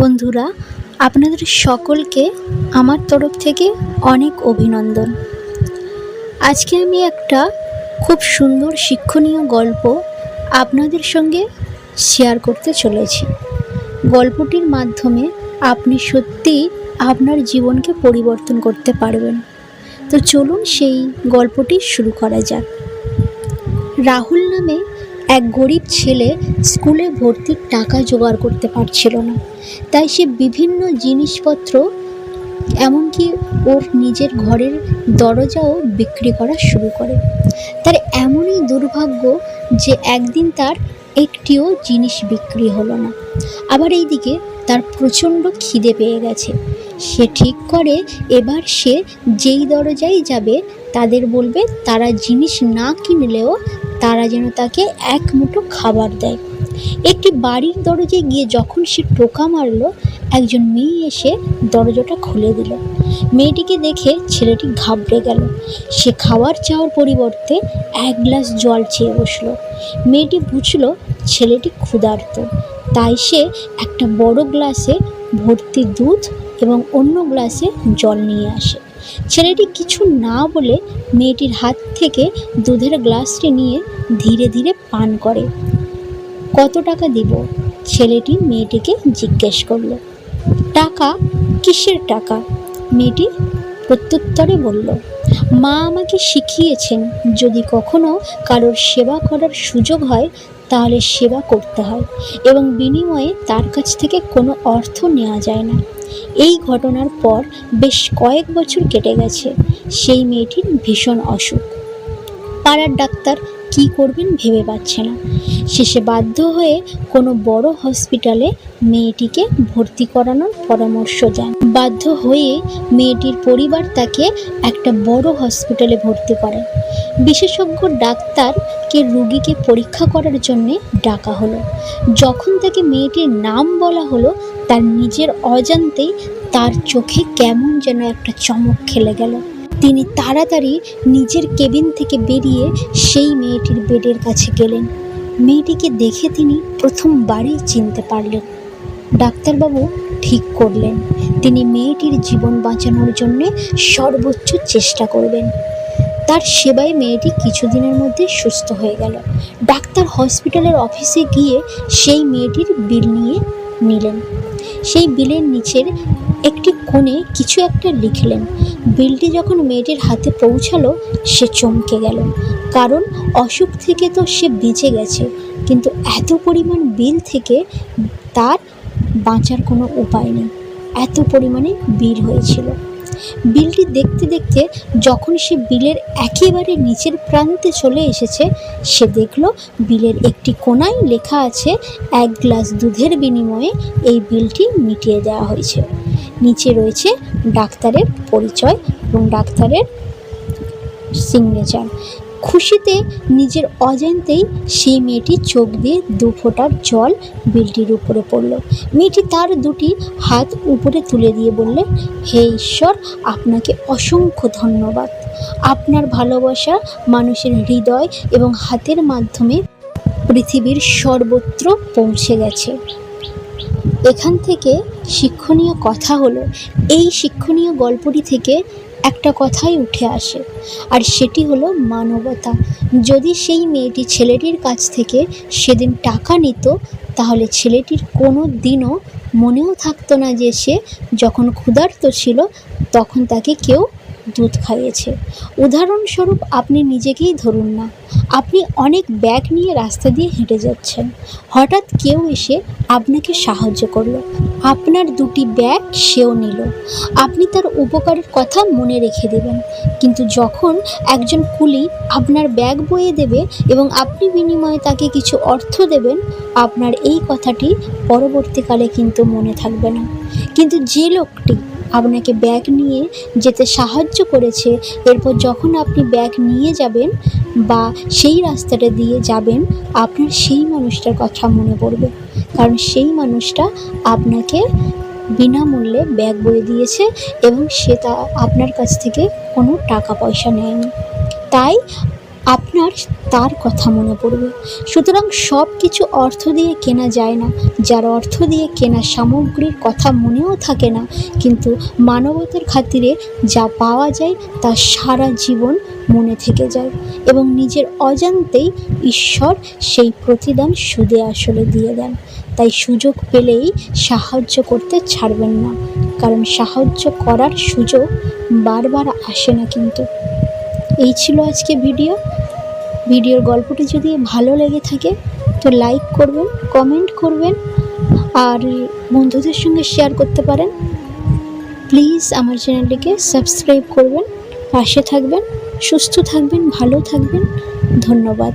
বন্ধুরা, আপনাদের সকলকে আমার তরফ থেকে অনেক অভিনন্দন। আজকে আমি একটা খুব সুন্দর শিক্ষণীয় গল্প আপনাদের সঙ্গে শেয়ার করতে চলেছি। গল্পটির মাধ্যমে আপনি সত্যিই আপনার জীবনকে পরিবর্তন করতে পারবেন। তো চলুন সেই গল্পটি শুরু করা যাক। রাহুল নামে এক গরিব ছেলে স্কুলে ভর্তির টাকা জোগাড় করতে পারছিল না। তাই সে বিভিন্ন জিনিসপত্র, এমনকি ওর নিজের ঘরের দরজাও বিক্রি করা শুরু করে। তার এমনই দুর্ভাগ্য যে একদিন তার একটিও জিনিস বিক্রি হলো না। আবার এইদিকে তার প্রচণ্ড খিদে পেয়ে গেছে। সে ঠিক করে এবার সে যেই দরজায় যাবে, তাদের বলবে তারা জিনিস না কিনলেও তারা যেন তাকে এক মুঠো খাবার দেয়। একটি বাড়ির দরজায় গিয়ে যখন সে টোকা মারল, একজন মেয়ে এসে দরজাটা খুলে দিল। মেয়েটিকে দেখে ছেলেটি ঘাবড়ে গেল। সে খাবার চাওয়ার পরিবর্তে এক গ্লাস জল চেয়ে বসল। মেয়েটি বুঝলো ছেলেটি ক্ষুধার্ত। তাই সে একটা বড় গ্লাসে ভর্তি দুধ এবং অন্য গ্লাসে জল নিয়ে আসে। ছেলেটি কিছু না বলে মেয়েটির হাত থেকে দুধের গ্লাসটি নিয়ে ধীরে ধীরে পান করে। কত টাকা দিব? ছেলেটি মেয়েটিকে জিজ্ঞেস করল। টাকা? কিসের টাকা? মেয়েটি প্রত্যুত্তরে বলল, মা আমাকে শিখিয়েছেন, যদি কখনো কারোর সেবা করার সুযোগ হয়, তাহলে সেবা করতে হয় এবং বিনিময়ে তার কাছ থেকে কোনো অর্থ নেওয়া যায় না। এই ঘটনার পর বেশ কয়েক বছর কেটে গেছে। সেই মেয়েটির ভীষণ অসুখ। পাড়ার ডাক্তার কি করবেন ভেবে পাচ্ছে না। শেষে বাধ্য হয়ে কোনো বড় হসপিটালে মেয়েটিকে ভর্তি করানোর পরামর্শ দেন। বাধ্য হয়ে মেয়েটির পরিবার তাকে একটা বড় হসপিটালে ভর্তি করে বিশেষজ্ঞ ডাক্তারকে রুগীকে পরীক্ষা করার জন্যে ডাকা হলো। যখন তাকে মেয়েটির নাম বলা হলো তার নিজের অজান্তেই তার চোখে কেমন যেন একটা চমক খেলে গেল। তিনি তাড়াতাড়ি নিজের কেবিন থেকে বেরিয়ে সেই মেয়েটির বেডের কাছে গেলেন। মেয়েটিকে দেখে তিনি প্রথমবারই চিনতে পারলেন। ডাক্তারবাবু ঠিক করলেন। তিনি মেয়েটির জীবন বাঁচানোর জন্যে সর্বোচ্চ চেষ্টা করবেন। তার সেবায় মেয়েটি কিছুদিনের মধ্যে সুস্থ হয়ে গেল। ডাক্তার হসপিটালের অফিসে গিয়ে সেই মেয়েটির বিল নিয়ে নিলেন। সেই বিলের নিচের একটি কোণে কিছু একটা লিখলেন। বিলটি যখন মেয়েটির হাতে পৌঁছালো, সে চমকে গেল। কারণ অসুখ থেকে তো সে বেঁচে গেছে, কিন্তু এত পরিমাণ বিল থেকে তার বাঁচার কোনো উপায় নেই। এত পরিমাণে বিল হয়েছিল। বিলটি দেখতে দেখতে যখন সে বিলের একেবারে নিচের প্রান্তে চলে এসেছে, সে দেখল বিলের একটি কোনায় লেখা আছে, এক গ্লাস দুধের বিনিময়ে এই বিলটি মিটিয়ে দেওয়া হয়েছে। নিচে রয়েছে ডাক্তারের পরিচয় এবং ডাক্তারের সিগনেচার খুশিতে, নিজের অজান্তেই সেই মেয়েটি চোখ দিয়ে দু ফোঁটার জল বিলটির উপরে পড়ল। মেয়েটি তার দুটি হাত উপরে তুলে দিয়ে বললে, হে ঈশ্বর, আপনাকে অসংখ্য ধন্যবাদ। আপনার ভালোবাসা মানুষের হৃদয় এবং হাতের মাধ্যমে পৃথিবীর সর্বত্র পৌঁছে গেছে। এখান থেকে শিক্ষণীয় কথা হলো, এই শিক্ষণীয় গল্পটি থেকে একটা কথাই উঠে আসে, আর সেটি হলো মানবতা। যদি সেই মেয়েটি ছেলেটির কাছ থেকে সেদিন টাকা নিত, তাহলে ছেলেটির কোনো দিনও মনেও থাকতো না যে সে যখন ক্ষুধার্ত ছিল, তখন তাকে কেউ দুধ খাইয়েছে। উদাহরণস্বরূপ, আপনি নিজেকেই ধরুন না। আপনি অনেক ব্যাগ নিয়ে রাস্তা দিয়ে হেঁটে যাচ্ছেন। হঠাৎ কেউ এসে আপনাকে সাহায্য করল। আপনার দুটি ব্যাগ সেও নিল। আপনি তার উপকারের কথা মনে রেখে দেবেন। কিন্তু যখন একজন কুলি আপনার ব্যাগ বয়ে দেবে এবং আপনি বিনিময়ে তাকে কিছু অর্থ দেবেন, আপনার এই কথাটি পরবর্তীকালে কিন্তু মনে থাকবে না। কিন্তু যে লোকটি আপনাকে ব্যাগ নিয়ে যেতে সাহায্য করেছে। এরপর যখন আপনি ব্যাগ নিয়ে যাবেন বা সেই রাস্তাটা দিয়ে যাবেন, আপনার সেই মানুষটার কথা মনে পড়বে। কারণ সেই মানুষটা আপনাকে বিনামূল্যে ব্যাগ বয়ে দিয়েছে এবং সে তা আপনার কাছ থেকে কোনো টাকা পয়সা নেয়নি। তাই আপনার তার কথা মনে পড়বে। সুতরাং সব কিছু অর্থ দিয়ে কেনা যায় না। যার অর্থ দিয়ে কেনা সামগ্রীর কথা মনেও থাকে না। কিন্তু মানবতার খাতিরে যা পাওয়া যায়, তা সারা জীবন মনে থেকে যায় এবং নিজের অজান্তেই ঈশ্বর সেই প্রতিদান সুদে আসলে দিয়ে দেন। তাই সুযোগ পেলেই সাহায্য করতে ছাড়বেন না। কারণ সাহায্য করার সুযোগ বারবার আসে না কিন্তু। এই ছিল আজকে ভিডিও। ভিডিওর গল্পটি যদি ভালো লেগে থাকে, তো লাইক করবেন, কমেন্ট করবেন, আর বন্ধুদের সঙ্গে শেয়ার করতে পারেন। প্লিজ আমার চ্যানেলটিকে সাবস্ক্রাইব করবেন, পাশে থাকবেন, সুস্থ থাকবেন, ভালো থাকবেন। ধন্যবাদ।